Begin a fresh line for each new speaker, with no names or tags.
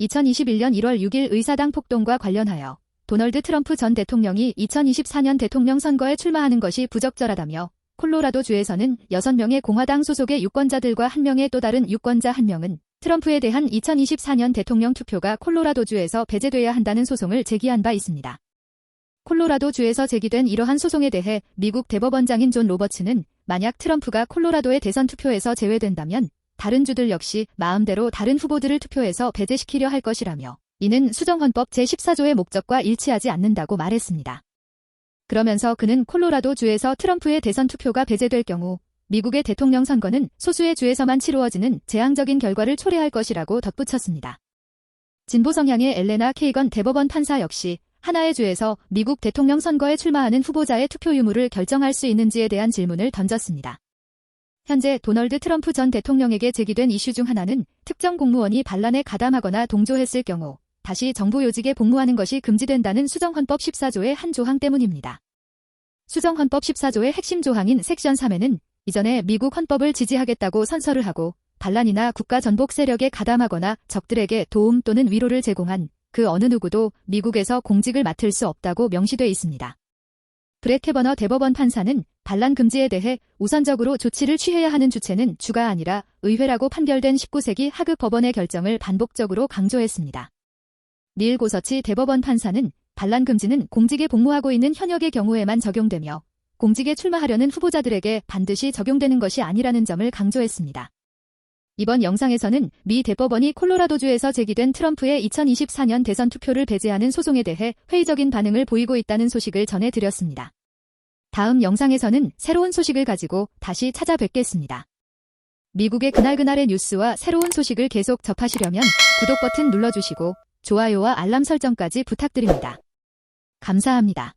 2021년 1월 6일 의사당 폭동과 관련하여 도널드 트럼프 전 대통령이 2024년 대통령 선거에 출마하는 것이 부적절하다며 콜로라도주에서는 6명의 공화당 소속의 유권자들과 1명의 또 다른 유권자 1명은 트럼프에 대한 2024년 대통령 투표가 콜로라도주에서 배제돼야 한다는 소송을 제기한 바 있습니다. 콜로라도주에서 제기된 이러한 소송에 대해 미국 대법원장인 존 로버츠는 만약 트럼프가 콜로라도의 대선 투표에서 제외된다면 다른 주들 역시 마음대로 다른 후보들을 투표해서 배제시키려 할 것이라며 이는 수정헌법 제14조의 목적과 일치하지 않는다고 말했습니다. 그러면서 그는 콜로라도 주에서 트럼프의 대선 투표가 배제될 경우 미국의 대통령 선거는 소수의 주에서만 치루어지는 재앙적인 결과를 초래할 것이라고 덧붙였습니다. 진보 성향의 엘레나 케이건 대법원 판사 역시 하나의 주에서 미국 대통령 선거에 출마하는 후보자의 투표 유무를 결정할 수 있는지에 대한 질문을 던졌습니다. 현재 도널드 트럼프 전 대통령에게 제기된 이슈 중 하나는 특정 공무원이 반란에 가담하거나 동조했을 경우 다시 정부 요직에 복무하는 것이 금지된다는 수정헌법 14조의 한 조항 때문입니다. 수정헌법 14조의 핵심 조항인 섹션 3에는 이전에 미국 헌법을 지지하겠다고 선서를 하고 반란이나 국가 전복 세력에 가담하거나 적들에게 도움 또는 위로를 제공한 그 어느 누구도 미국에서 공직을 맡을 수 없다고 명시돼 있습니다. 브렉 캐버너 대법원 판사는 반란 금지에 대해 우선적으로 조치를 취해야 하는 주체는 주가 아니라 의회라고 판결된 19세기 하급 법원의 결정을 반복적으로 강조했습니다. 닐 고서치 대법원 판사는 반란 금지는 공직에 복무하고 있는 현역의 경우에만 적용되며 공직에 출마하려는 후보자들에게 반드시 적용되는 것이 아니라는 점을 강조했습니다. 이번 영상에서는 미 대법원이 콜로라도주에서 제기된 트럼프의 2024년 대선 투표를 배제하는 소송에 대해 회의적인 반응을 보이고 있다는 소식을 전해드렸습니다. 다음 영상에서는 새로운 소식을 가지고 다시 찾아뵙겠습니다. 미국의 그날그날의 뉴스와 새로운 소식을 계속 접하시려면 구독 버튼 눌러주시고 좋아요와 알람 설정까지 부탁드립니다. 감사합니다.